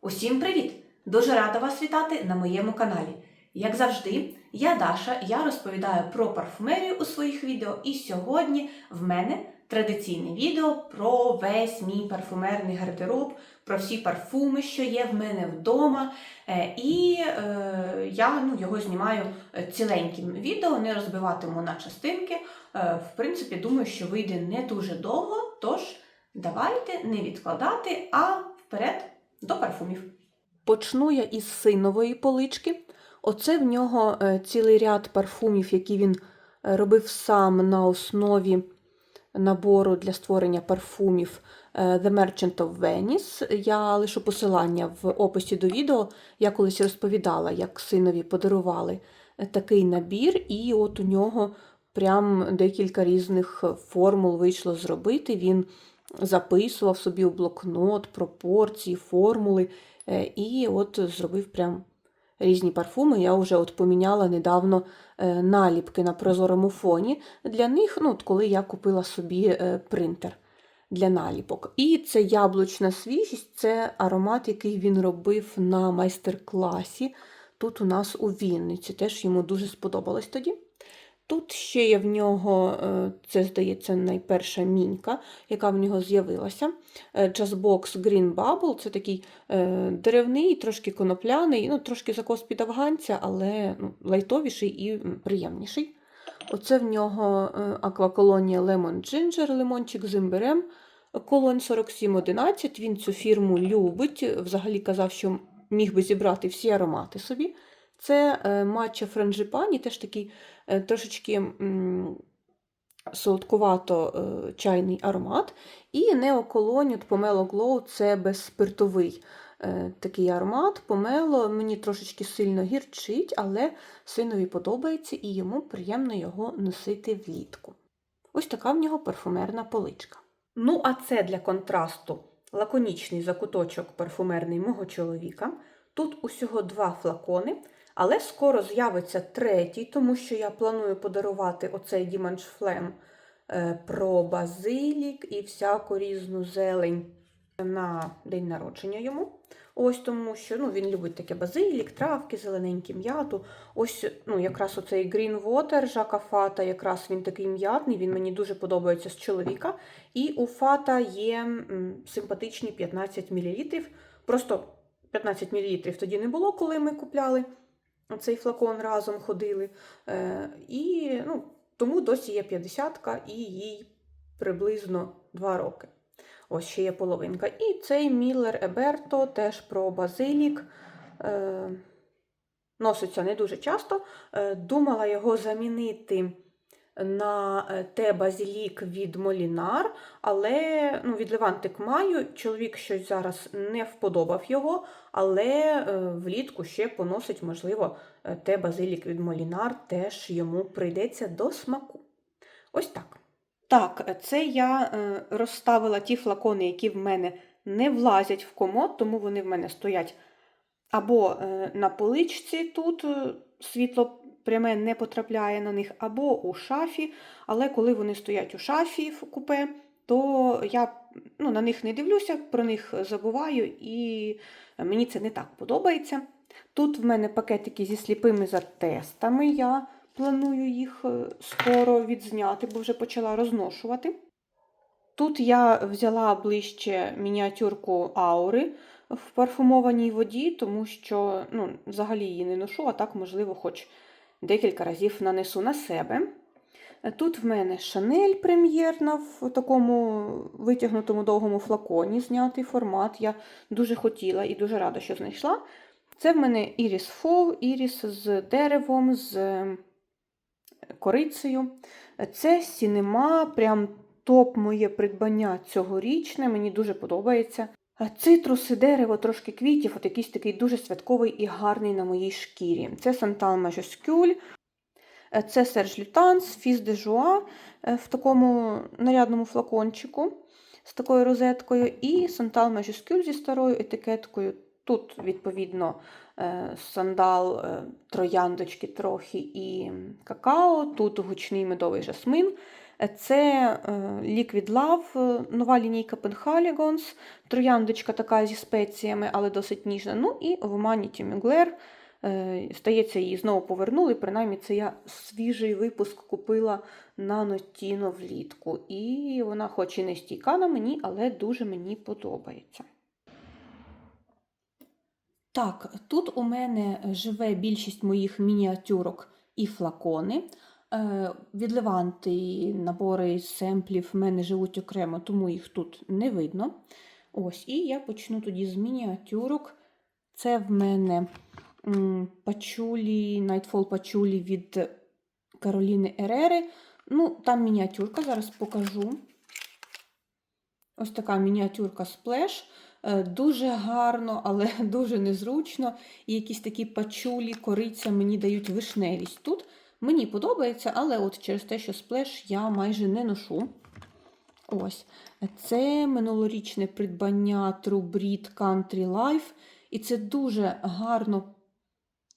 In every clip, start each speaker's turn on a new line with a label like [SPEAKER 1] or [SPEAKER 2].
[SPEAKER 1] Усім привіт! Дуже рада вас вітати на моєму каналі. Як завжди, я Даша, я розповідаю про парфумерію у своїх відео, і сьогодні в мене традиційне відео про весь мій парфумерний гардероб, про всі парфуми, що є в мене вдома. Е, І е, я ну, його знімаю ціленьким відео, не розбиватиму на частинки. Е, В принципі, думаю, що вийде не дуже довго, тож давайте не відкладати, а вперед до парфумів. Почну я із синової полички. Оце в нього е, цілий ряд парфумів, які він е, робив сам на основі набору для створення парфумів е, The Merchant of Venice. Я лишу посилання в описі до відео. Я колись розповідала, як синові подарували такий набір, і от у нього прям декілька різних формул вийшло зробити. Він записував собі у блокнот пропорції, формули, е, і от зробив прям різні парфуми. Я вже от поміняла недавно е, наліпки на прозорому фоні для них, ну, от коли я купила собі е, принтер для наліпок. І це яблучна свіжість, це аромат, який він робив на майстер-класі. Тут у нас у Вінниці. Теж йому дуже сподобалось тоді. Тут ще є в нього, е, це, здається, найперша мінька, яка в нього з'явилася. Е, Jazzbox Green Bubble це такий е, деревний, трошки конопляний, ну, трошки закос під афганця, але ну, лайтовіший і приємніший. Оце в нього акваколонія Lemon Ginger, лимончик з імбирем. Колонь 4711. Він цю фірму любить. Взагалі казав, що міг би зібрати всі аромати собі. Це е, матча франжипані, теж такий е, трошечки солодкувато е, чайний аромат. І неоколонь Помело Glow це безспиртовий такий аромат. Помело мені трошечки сильно гірчить, але синові подобається і йому приємно його носити влітку. Ось така в нього парфумерна поличка. Ну, а це для контрасту лаконічний закуточок парфумерний мого чоловіка. Тут усього два флакони, але скоро з'явиться третій, тому що я планую подарувати оцей Діманш Флем е, про базилік і всяку різну зелень на день народження йому. Ось тому що ну, він любить таке базилік, травки, зелененькі м'яту. Ось ну, якраз оцей Green Water Жака Фата, якраз він такий м'ятний, він мені дуже подобається з чоловіка. І у Фата є симпатичні 15 мл. Просто 15 мл тоді не було, коли ми купляли цей флакон разом ходили. Е, і ну, тому досі є 50-ка і їй приблизно 2 роки. Ось ще є половинка. І цей Міллер Еберто теж про базилік. Е, носиться не дуже часто. Е, думала його замінити на е, те базилік від Молінар, але ну, від Левантик маю. Чоловік щось зараз не вподобав його, але е, влітку ще поносить, можливо, е, те базилік від Молінар теж йому прийдеться до смаку. Ось так. Так, це я розставила ті флакони, які в мене не влазять в комод, тому вони в мене стоять або на поличці тут світло пряме не потрапляє на них, або у шафі. Але коли вони стоять у шафі в купе, то я ну, на них не дивлюся, про них забуваю, і мені це не так подобається. Тут в мене пакетики зі сліпими затестами. Я планую їх е, скоро відзняти, бо вже почала розношувати. Тут я взяла ближче мініатюрку аури в парфумованій воді, тому що ну, взагалі її не ношу, а так, можливо, хоч декілька разів нанесу на себе. Тут в мене шанель прем'єрна в такому витягнутому довгому флаконі знятий формат. Я дуже хотіла і дуже рада, що знайшла. Це в мене іріс фол, іріс з деревом, з корицею. Це сінема, прям топ моє придбання цьогорічне, мені дуже подобається. Цитруси, дерево, трошки квітів, от якийсь такий дуже святковий і гарний на моїй шкірі. Це Сантал Majuscule, це Серж Лютанс, Фіс де Жуа в такому нарядному флакончику з такою розеткою, і Сантал Majuscule зі старою етикеткою. Тут, відповідно, сандал, трояндочки трохи і какао, тут гучний медовий жасмин. Це е, Liquid Love, е, нова лінійка Penhaligons, трояндочка така зі спеціями, але досить ніжна. Ну і Humanity Mugler. Стається, її знову повернули. Принаймні, це я свіжий випуск купила на Notino влітку. І вона, хоч і не стійка на мені, але дуже мені подобається. Так, тут у мене живе більшість моїх мініатюрок і флакони. Е, Від Леванти набори семплів в мене живуть окремо, тому їх тут не видно. Ось, і я почну тоді з мініатюрок. Це в мене пачулі, Nightfall пачулі від Кароліни Ерери. Ну, там мініатюрка, зараз покажу. Ось така мініатюрка сплеш. Е, Дуже гарно, але дуже незручно. І якісь такі пачулі, кориця мені дають вишневість. Тут мені подобається, але от через те, що сплеш я майже не ношу. Ось. Це минулорічне придбання True Breed Country Life. І це дуже гарно,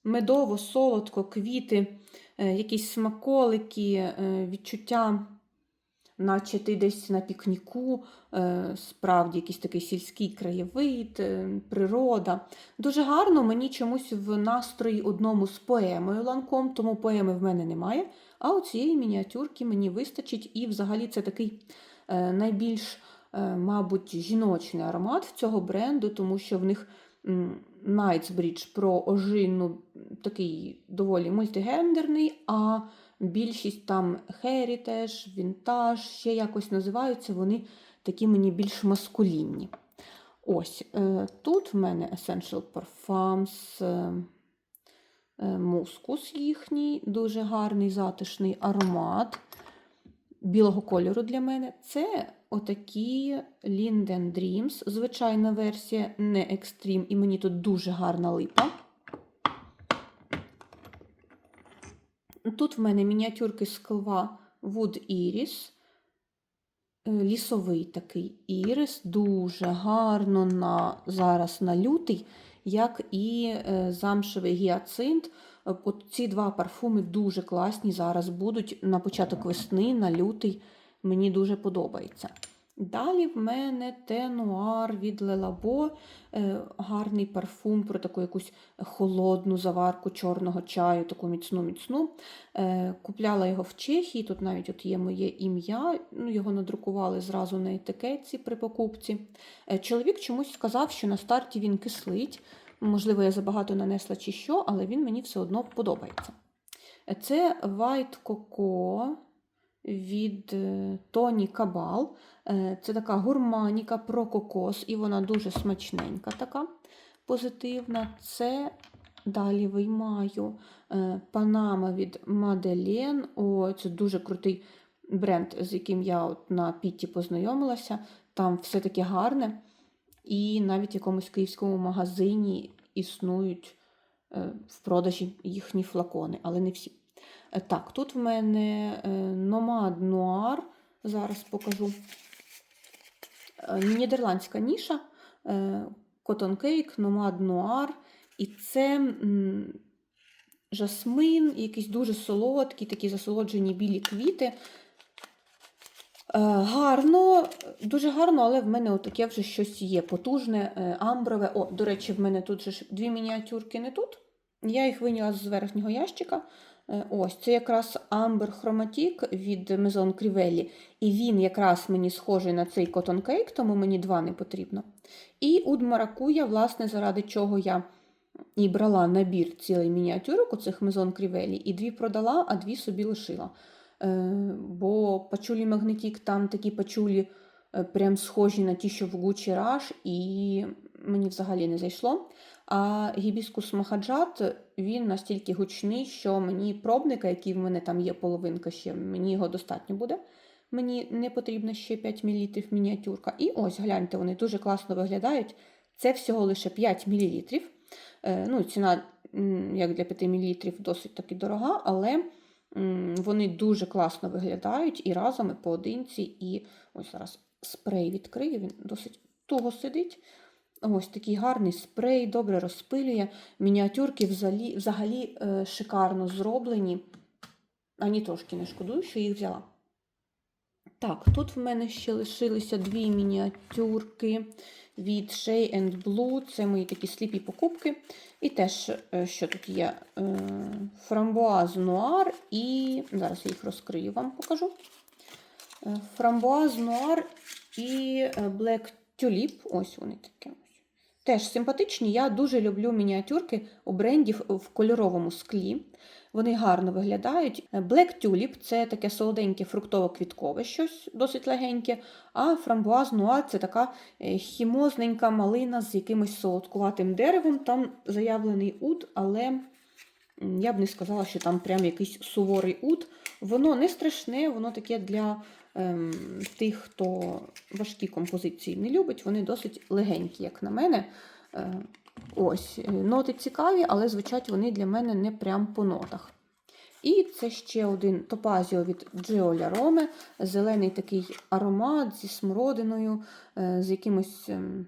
[SPEAKER 1] медово, солодко, квіти, е, якісь смаколики, е, відчуття наче ти десь на пікніку, е, справді якийсь такий сільський краєвид, е, природа. Дуже гарно мені чомусь в настрої одному з поемою ланком, тому поеми в мене немає. А у цієї мініатюрки мені вистачить, і взагалі це такий е, найбільш, мабуть, жіночний аромат цього бренду, тому що в них Knightsbridge про ожину такий доволі мультигендерний, а більшість там Heritage, Vintage, ще якось називаються, вони такі мені більш маскулінні. Ось, е, тут в мене Essential Parfums, е, е, мускус їхній, дуже гарний затишний аромат білого кольору для мене. Це отакі Linden Dreams, звичайна версія, не Extreme, і мені тут дуже гарна липа. Тут в мене мініатюрки з клва Wood Iris. Е, Лісовий такий ірис, дуже гарно на, зараз на лютий, як і е, замшевий гіацинт. Е, От ці два парфуми дуже класні зараз будуть на початок весни, на лютий. Мені дуже подобається. Далі в мене тенуар від Лелабо, гарний парфум про таку якусь холодну заварку чорного чаю, таку міцну-міцну. Е, Купляла його в Чехії, тут навіть от є моє ім'я, ну, його надрукували зразу на етикетці при покупці. Е, Чоловік чомусь сказав, що на старті він кислить. Можливо, я забагато нанесла чи що, але він мені все одно подобається. Е, Це White Coco від е, Тоні Кабал. Е, Це така гурманіка про кокос, і вона дуже смачненька, така позитивна. Це далі виймаю е, Панама від Маделен. О, це дуже крутий бренд, з яким я от на Пітті познайомилася. Там все таке гарне. І навіть в якомусь київському магазині існують в продажі їхні флакони, але не всі. Е, Так, тут в мене е, Nomad Noir, зараз покажу. Е, Нідерландська ніша, е, Cotton Cake, Nomad Noir. І це жасмин, якісь дуже солодкі, такі засолоджені білі квіти. Е, Гарно, дуже гарно, але в мене отаке вже щось є потужне, е, амброве. О, до речі, в мене тут же дві мініатюрки не тут. Я їх виняла з верхнього ящика. Е, Ось, це якраз Amber Chromatic від Maison Crivelli. І він якраз мені схожий на цей Cotton Cake, тому мені два не потрібно. І Oud Maracuja, власне, заради чого я і брала набір цілий мініатюрок у цих Maison Crivelli, і дві продала, а дві собі лишила. Е, Бо пачулі Магнетік, там такі пачулі е, прям схожі на ті, що в Gucci Rush, і мені взагалі не зайшло. А гібіскус Махаджат, він настільки гучний, що мені пробника, який в мене там є половинка ще, мені його достатньо буде. Мені не потрібно ще 5 мл мініатюрка. І ось, гляньте, вони дуже класно виглядають. Це всього лише 5 мл. Е, ну, ціна, як для 5 мл, досить таки дорога, але вони дуже класно виглядають і разом, і поодинці. І ось зараз спрей відкрию, він досить туго сидить. Ось такий гарний спрей, добре розпилює. Мініатюрки взагалі, взагалі е, шикарно зроблені. Ані трошки не шкодую, що їх взяла. Так, тут в мене ще лишилися дві мініатюрки від Shea and Blue. Це мої такі сліпі покупки. І теж, е, що тут є, е, фрамбуаз нуар і. Зараз я їх розкрию, вам покажу. Е, Фрамбуаз нуар і Black Tulip. Ось вони такі. Теж симпатичні. Я дуже люблю мініатюрки у брендів в кольоровому склі. Вони гарно виглядають. Black Tulip це таке солоденьке фруктово-квіткове щось, досить легеньке. А фрамбуаз нуар це така е, хімозненька малина з якимось солодкуватим деревом. Там заявлений уд, але я б не сказала, що там прям якийсь суворий уд. Воно не страшне, воно таке для ем, тих, хто важкі композиції не любить. Вони досить легенькі, як на мене. Е, Ось, е, ноти цікаві, але звучать вони для мене не прям по нотах. І це ще один топазіо від Джеоля Роме. Зелений такий аромат зі смородиною, е, з якимось ем,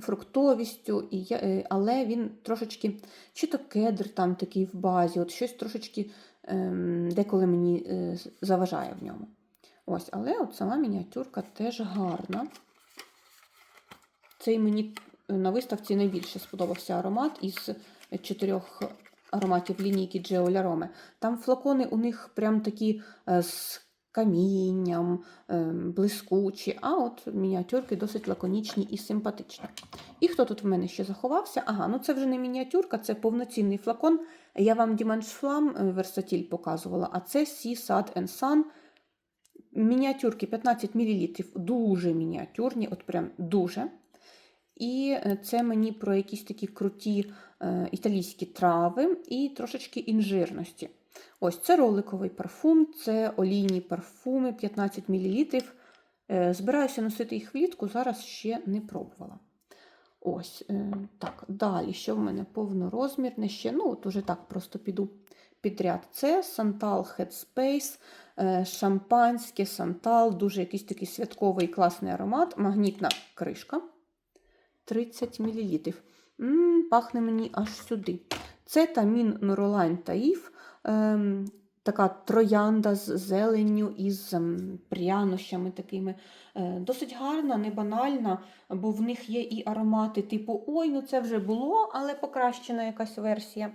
[SPEAKER 1] фруктовістю, і я- е, але він трошечки, чи то кедр там такий в базі, от щось трошечки ем, деколи мені е, заважає в ньому. Ось, але от сама мініатюрка теж гарна. Цей мені на виставці найбільше сподобався аромат із чотирьох ароматів лінійки Джеоля Роме. Там флакони у них прям такі е, з камінням, е, блискучі, а от мініатюрки досить лаконічні і симпатичні. І хто тут в мене ще заховався? Ага, ну це вже не мініатюрка, це повноцінний флакон. Я вам Dimension Flam Versatile показувала, а це Sea Sad and Sun. Мініатюрки 15 мл, дуже мініатюрні, от прям дуже. І е, це мені про якісь такі круті е, італійські трави і трошечки інжирності. Ось це роликовий парфум, це олійні парфуми 15 мл. Е, збираюся носити їх влітку, зараз ще не пробувала. Ось, е, так, далі, що в мене повнорозмірне ще, ну, от уже так просто піду підряд. Це Santal Headspace, е, шампанське, Santal, дуже якийсь такий святковий класний аромат, магнітна кришка. 30 мл. М, пахне мені аж сюди. Це тамін Нуролайн Таїф. Ем, така троянда з зеленню із ем, прянощами такими. Е, досить гарна, не банальна, бо в них є і аромати типу Ой, ну це вже було, але покращена якась версія.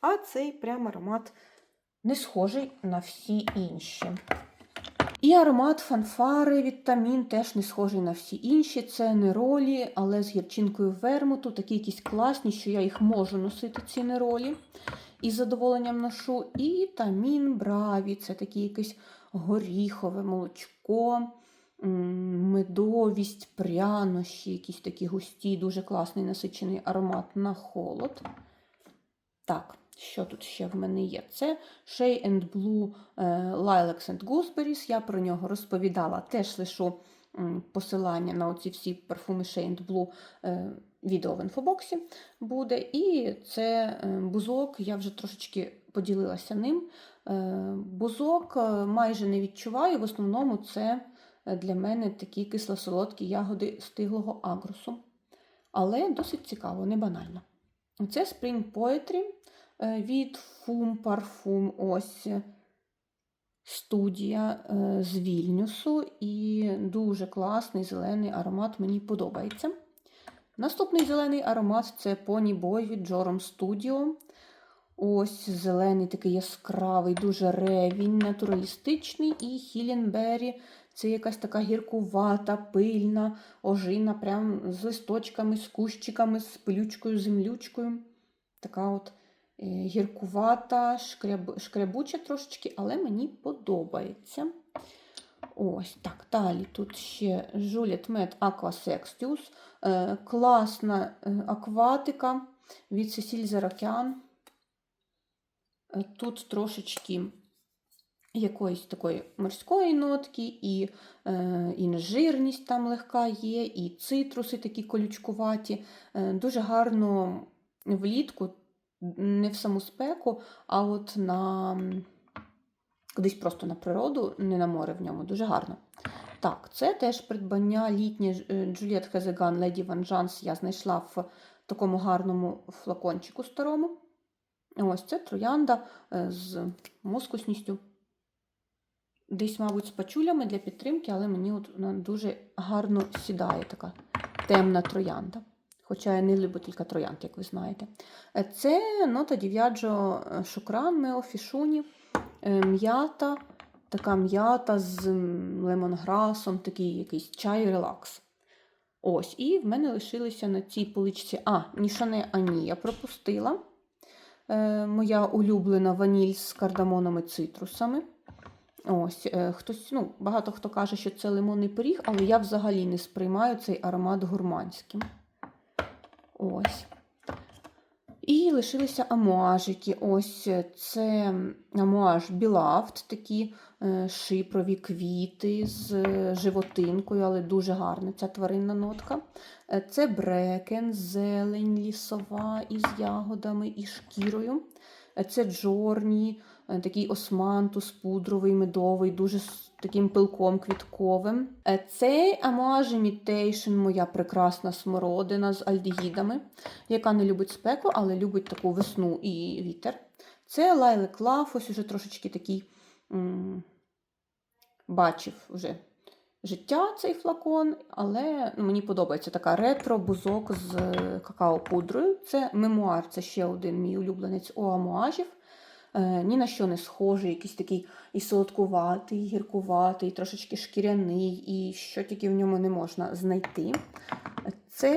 [SPEAKER 1] А цей прям аромат не схожий на всі інші. І аромат фанфари від Тамін теж не схожий на всі інші. Це неролі, але з гірчинкою вермуту, такі якісь класні, що я їх можу носити, ці неролі. І з задоволенням ношу. І Тамін Браві це таке якесь горіхове молочко, медовість, прянощі, якісь такі густі, дуже класний насичений аромат на холод. Так, що тут ще в мене є? Це Shea and Blue е, Lilacs and Gooseberries. Я про нього розповідала. Теж лишу посилання на оці всі парфуми Shea and Blue е, відео в інфобоксі буде. І це е, бузок, я вже трошечки поділилася ним. Е, Бузок е, майже не відчуваю, в основному це для мене такі кисло-солодкі ягоди стиглого агрусу. Але досить цікаво, не банально. Це Spring Poetry від Fum Parfum. Ось студія з Вільнюсу. І дуже класний зелений аромат, мені подобається. Наступний зелений аромат це Pony Boy від Jorum Studio. Ось зелений такий яскравий, дуже ревінь, натуралістичний. І Хіленбері це якась така гіркувата, пильна, ожина, прям з листочками, з кущиками, з пилючкою, землючкою. Така от е, гіркувата, шкряб, шкрябуча трошечки, але мені подобається. Ось так, далі. Тут ще Juliet Med Aqua Sextius. Е, класна е, акватика від Zarakian. Е, Тут трошечки якоїсь такої морської нотки, і е, інжирність там легка є, і цитруси такі колючкуваті. Е, дуже гарно влітку, не в саму спеку, а от на кудись просто на природу, не на море в ньому, дуже гарно. Так, це теж придбання літнє е, Джульєт Хезеган Леді Ван Жанс я знайшла в такому гарному флакончику старому. Ось це троянда е, з мускусністю. десь, мабуть, з пачулями для підтримки, але мені от вона дуже гарно сідає така темна троянда. Хоча я не люблю тільки троянд, як ви знаєте. Е, Це нота дів'яджо шукран мео фішуні, е, м'ята, така м'ята з лемонграсом, такий якийсь чай релакс. Ось, і в мене лишилися на цій поличці. А, Нішане Ані я пропустила. Е, моя улюблена ваніль з кардамоном і цитрусами. Ось, е, хтось, ну, багато хто каже, що це лимонний пиріг, але я взагалі не сприймаю цей аромат гурманським. Ось. І лишилися амуажики. Ось е, це амуаж Білафт, такі е, шипрові квіти з е, животинкою, але дуже гарна ця тваринна нотка. Це брекен, зелень лісова із ягодами і шкірою. Це джорні, такий османтус пудровий, медовий, дуже таким пилком квітковим. Цей амуаж Imitation, моя прекрасна смородина з альдегідами, яка не любить спеку, але любить таку весну і вітер. Це Лайлек Лав, ось уже трошечки такий м, бачив вже життя цей флакон, але ну, мені подобається така ретро-бузок з е, какао-пудрою. Це мемуар, це ще один мій улюбленець у амуажів. Е, ні на що не схожий, якийсь такий і солодкуватий, і гіркуватий, трошечки шкіряний, і що тільки в ньому не можна знайти. Це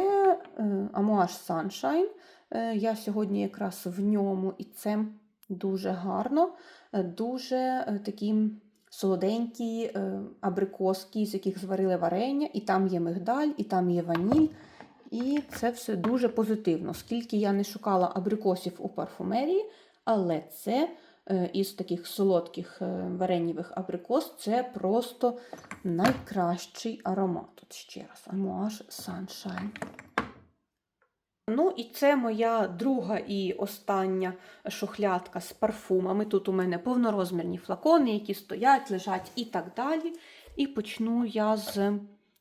[SPEAKER 1] е, амуаж Sunshine. Е, я сьогодні якраз в ньому, і це дуже гарно, дуже такі солоденькі абрикоски, з яких зварили варення, і там є мигдаль, і там є ваніль. І це все дуже позитивно. Скільки я не шукала абрикосів у парфумерії, але це е, із таких солодких е, варенєвих абрикос це просто найкращий аромат. Тут ще раз, Amouage Sunshine. Ну, і це моя друга і остання шухлядка з парфумами. Тут у мене повнорозмірні флакони, які стоять, лежать і так далі. І почну я з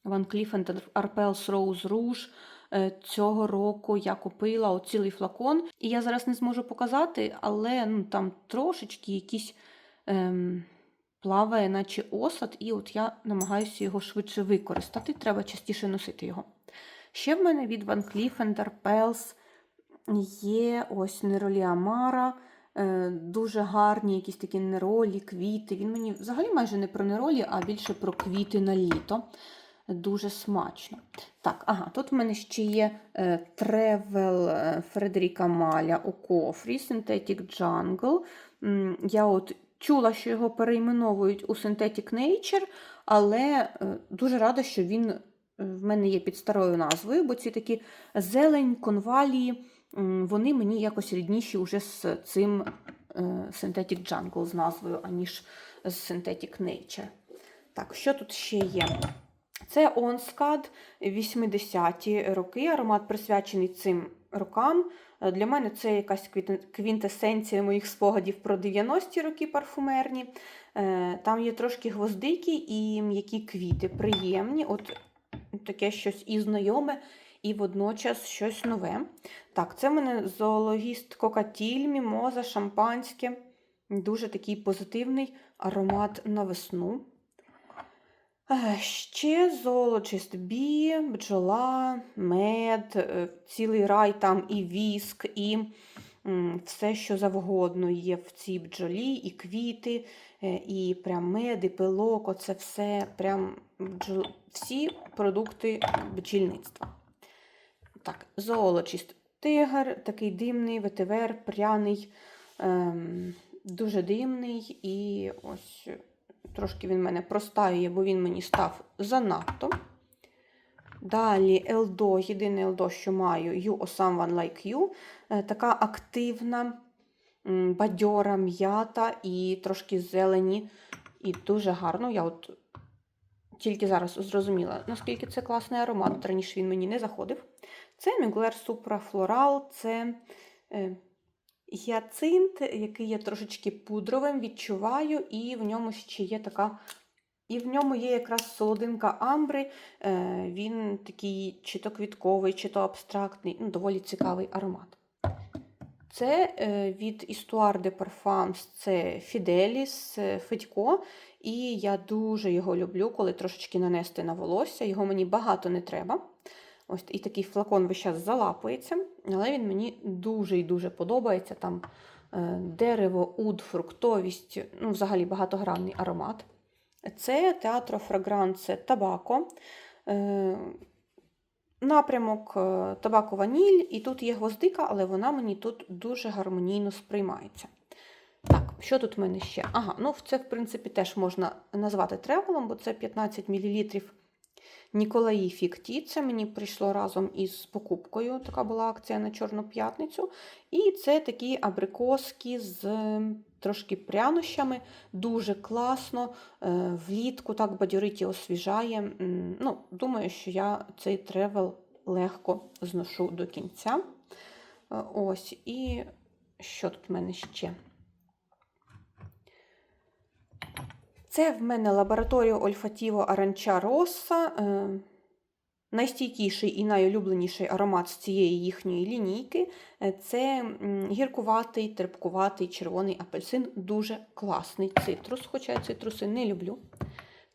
[SPEAKER 1] Van Cleef Arpels Rose Rouge. Е, Цього року я купила цілий флакон, і я зараз не зможу показати, але ну, там трошечки якісь ем, плаває, наче осад, і от я намагаюся його швидше використати. Треба частіше носити його. Ще в мене від Van Cleef Arpels є ось неролі Амара, е, дуже гарні якісь такі неролі, квіти. Він мені взагалі майже не про неролі, а більше про квіти на літо. Дуже смачно. Так, ага, тут в мене ще є е, тревел е, Фредеріка Маля у кофрі Synthetic Jungle. Я от чула, що його перейменовують у Synthetic Nature, але е, дуже рада, що він в мене є під старою назвою, бо ці такі зелень, конвалії, вони мені якось рідніші вже з цим Synthetic Jungle з назвою, аніж з Synthetic Nature. Так, що тут ще є? Це Онскад 80-ті роки. Аромат присвячений цим рокам. Для мене це якась квінтесенція моїх спогадів про 90-ті роки парфумерні. Е, Там є трошки гвоздики і м'які квіти, приємні. От таке щось і знайоме, і водночас щось нове. Так, це в мене зоологіст Кокатіль, мімоза, шампанське. Дуже такий позитивний аромат на весну. Ще зоологіст бі, бджола, мед, е, цілий рай там і віск, і все, що завгодно є в цій бджолі, і квіти, е, і прям мед, і пилок, оце все прям бджол... всі продукти бджільництва. Так, зоологіст тигр, такий димний, ветивер, пряний, ем, дуже димний і ось. Трошки він мене простаює, бо він мені став занадто. Далі Елдо, єдине Елдо, що маю, You or Someone Like You. Е, Така активна, бадьора, м'ята і трошки зелені. І дуже гарно. Я от тільки зараз зрозуміла, наскільки це класний аромат. Раніше він мені не заходив. Це Міглер Supra Floral, це е, гіацинт, який є трошечки пудровим, відчуваю, і в ньому ще є така. І в ньому є якраз солодинка амбри. Е, Він такий чи то квітковий, чи то абстрактний, ну, доволі цікавий аромат.
[SPEAKER 2] Це е, від Histoire de Parfums, це Fidelis е, Федько. І я дуже його люблю, коли трошечки нанести на волосся. Його мені багато не треба. Ось і такий флакон весь час залапується, але він мені дуже і дуже подобається. Там е, дерево, уд, фруктовість, ну, взагалі багатогранний аромат. Це Театро Фрагранце Табако. Е, Напрямок е, табако ваніль, і тут є гвоздика, але вона мені тут дуже гармонійно сприймається. Так, що тут в мене ще? Ага, ну це, в принципі, теж можна назвати тревелом, бо це 15 мл Ніколаї Фікті. Це мені прийшло разом із покупкою. Така була акція на Чорну п'ятницю. І це такі абрикоски з трошки прянощами. Дуже класно. е, Влітку так бадьорить і освіжає. Ну, Думаю, що я цей тревел легко зношу до кінця. Е, Ось, і що тут в мене ще? Це в мене лабораторія Ольфатіво Аранча Росса. Е, найстійкіший і найулюбленіший аромат з цієї їхньої лінійки. Е, Це гіркуватий, терпкуватий червоний апельсин. Дуже класний цитрус, хоча я цитруси не люблю.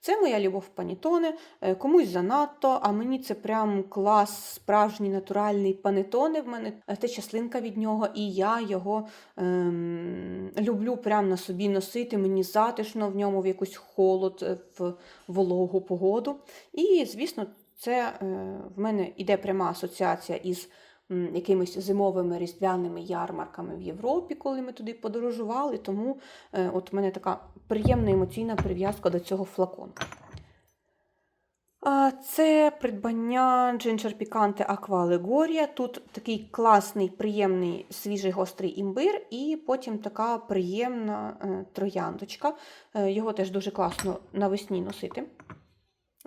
[SPEAKER 2] Це моя любов панітоне, комусь занадто, а мені це прям клас, справжній натуральний панетоне. В мене е, те частинка від нього, і я його ем, люблю прям на собі носити. Мені затишно в ньому в якусь холод, е, в вологу погоду. І, звісно, це е, в мене іде пряма асоціація із якимись зимовими різдвяними ярмарками в Європі, коли ми туди подорожували. Тому е, от в мене така приємна емоційна прив'язка до цього флакону. Це придбання Ginger Picante Aqua Allegoria. Тут такий класний, приємний, свіжий гострий імбир, і потім така приємна е, трояндочка. Е, Його теж дуже класно навесні носити.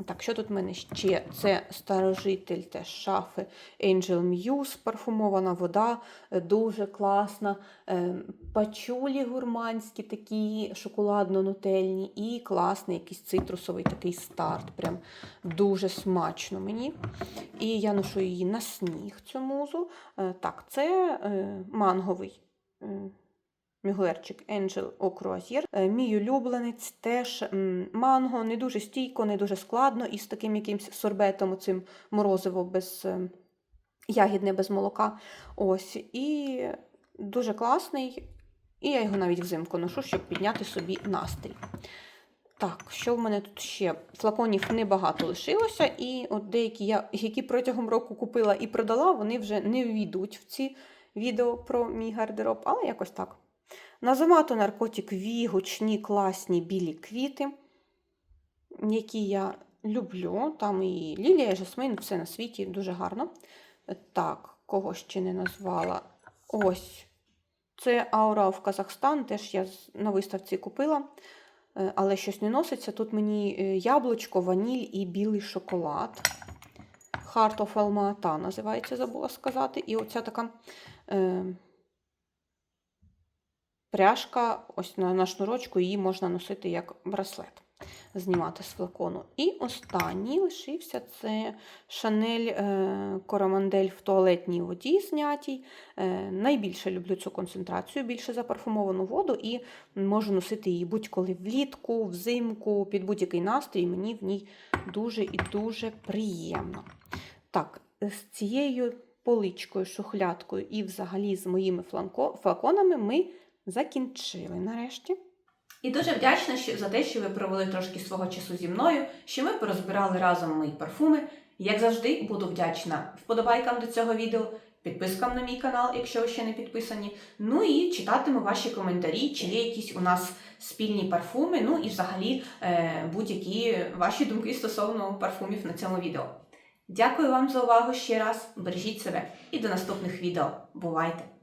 [SPEAKER 2] Так, що тут в мене ще? Це старожитель теж шафи Angel Muse, парфумована вода, е, дуже класна. Е, Пачулі гурманські, такі шоколадно-нутельні, і класний якийсь цитрусовий такий старт. Прям дуже смачно мені. І я ношу її на сніг, цю музу. Е, Так, це манговий. Мюглерчик Angel Au Е, Мій улюбленець теж манго, не дуже стійко, не дуже складно, і з таким якимсь сорбетом, цим морозиво без е, ягідне без молока. Ось. І дуже класний. І я його навіть взимку ношу, щоб підняти собі настрій. Так, що в мене тут ще? Флаконів небагато лишилося, і от деякі я, які протягом року купила і продала, вони вже не ввійдуть в ці відео про мій гардероб, але якось так. Назомато наркотик Ві, гучні, класні білі квіти, які я люблю. Там і Лілія, і Жасмин, все на світі, дуже гарно. Так, кого ще не назвала? Ось. Це Аура в Казахстан, теж я на виставці купила, е, але щось не носиться. Тут мені е, яблучко, ваніль і білий шоколад. Heart of Alma-Ata називається, забула сказати. І оця така. Пряжка ось на, на шнурочку, її можна носити як браслет, знімати з флакону. І останній лишився це Шанель е, Корамандель в туалетній воді знятій. Е, найбільше люблю цю концентрацію, більше запарфумовану воду, і можу носити її будь-коли влітку, взимку, під будь-який настрій. Мені в ній дуже і дуже приємно. Так, з цією поличкою, шухлядкою і взагалі з моїми флаконами ми закінчили нарешті.
[SPEAKER 1] І дуже вдячна за те, що ви провели трошки свого часу зі мною, що ми порозбирали разом мої парфуми. Як завжди, буду вдячна вподобайкам до цього відео, підпискам на мій канал, якщо ви ще не підписані. Ну і читатиму ваші коментарі, чи є якісь у нас спільні парфуми, ну і взагалі е, будь-які ваші думки стосовно парфумів на цьому відео. Дякую вам за увагу ще раз. Бережіть себе і до наступних відео. Бувайте!